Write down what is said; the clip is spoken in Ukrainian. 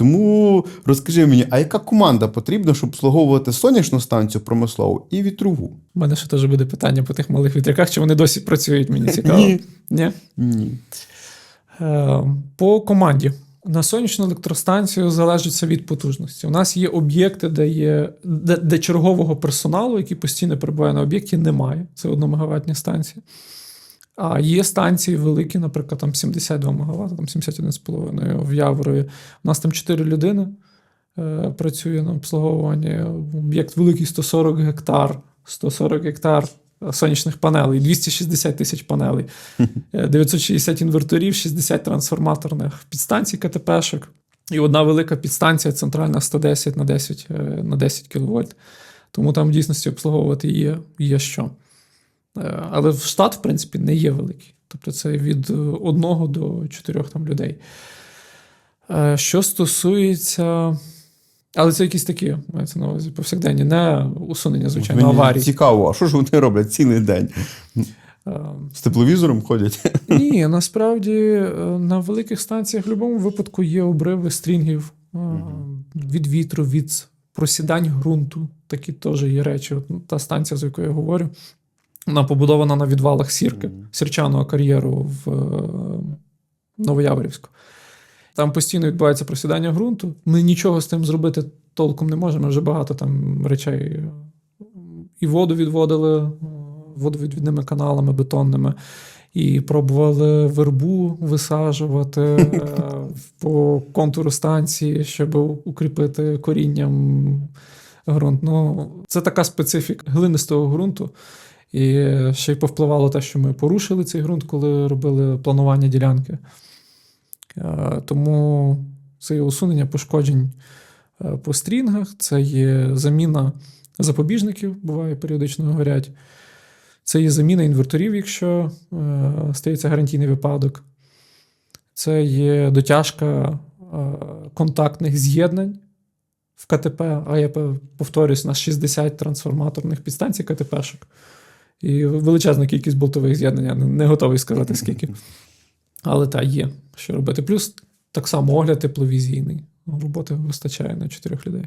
Тому розкажи мені, а яка команда потрібна, щоб обслуговувати сонячну станцію промислову і вітрову? У мене ще теж буде питання по тих малих вітряках, чи вони досі працюють, мені цікаво. Ні. Ні? Ні. Е, По команді. На сонячну електростанцію залежить від потужності. У нас є об'єкти, де є де, де чергового персоналу, який постійно перебуває на об'єкті, немає. Це 1 мегаваттні станції. А є станції великі, наприклад, там 72 МВт, там 71,5 в Яворові. У нас там 4 людини е, працює на обслуговуванні. Об'єкт великий 140 гектар, 140 гектар сонячних панелей, 260 тисяч панелей, е, 960 інверторів, 60 трансформаторних підстанцій КТПшок. І одна велика підстанція центральна 110 на 10, е, на 10 кВт. Тому там в дійсності обслуговувати є, є що. Е, Але в штат, в принципі, не є великий. Тобто це від е, одного до чотирьох там людей. Е, Що стосується. Але це якісь такі, мається на увазі, повсякденні, не усунення, звичайно, Мені аварій. Цікаво, а що ж вони роблять цілий день? З тепловізором ходять? Ні, насправді на великих станціях в будь-якому випадку є обриви стрінгів від вітру, від просідань ґрунту. Такі теж є речі. От та станція, за якою я говорю, вона побудована на відвалах сірки, сірчаного кар'єру в е, Новояворівську. Там постійно відбувається просідання ґрунту. Ми нічого з тим зробити толком не можемо. Вже багато там речей е, і воду відводили е, водовідвідними каналами бетонними, і пробували вербу висаджувати по контуру станції, щоб укріпити корінням ґрунт. Ну, це така специфіка глинистого ґрунту. І ще й повпливало те, що ми порушили цей ґрунт, коли робили планування ділянки. Е, Тому це є усунення пошкоджень е, по стрінгах, це є заміна запобіжників, буває періодично горять. Це є заміна інверторів, якщо е, стається гарантійний випадок. Це є дотяжка контактних з'єднань в КТП. А я повторюсь, у нас 60 трансформаторних підстанцій КТПшок. І величезна кількість болтових з'єднань, я не- готовий сказати скільки. Але та є, що робити. Плюс так само огляд тепловізійний. Роботи вистачає на чотирьох людей.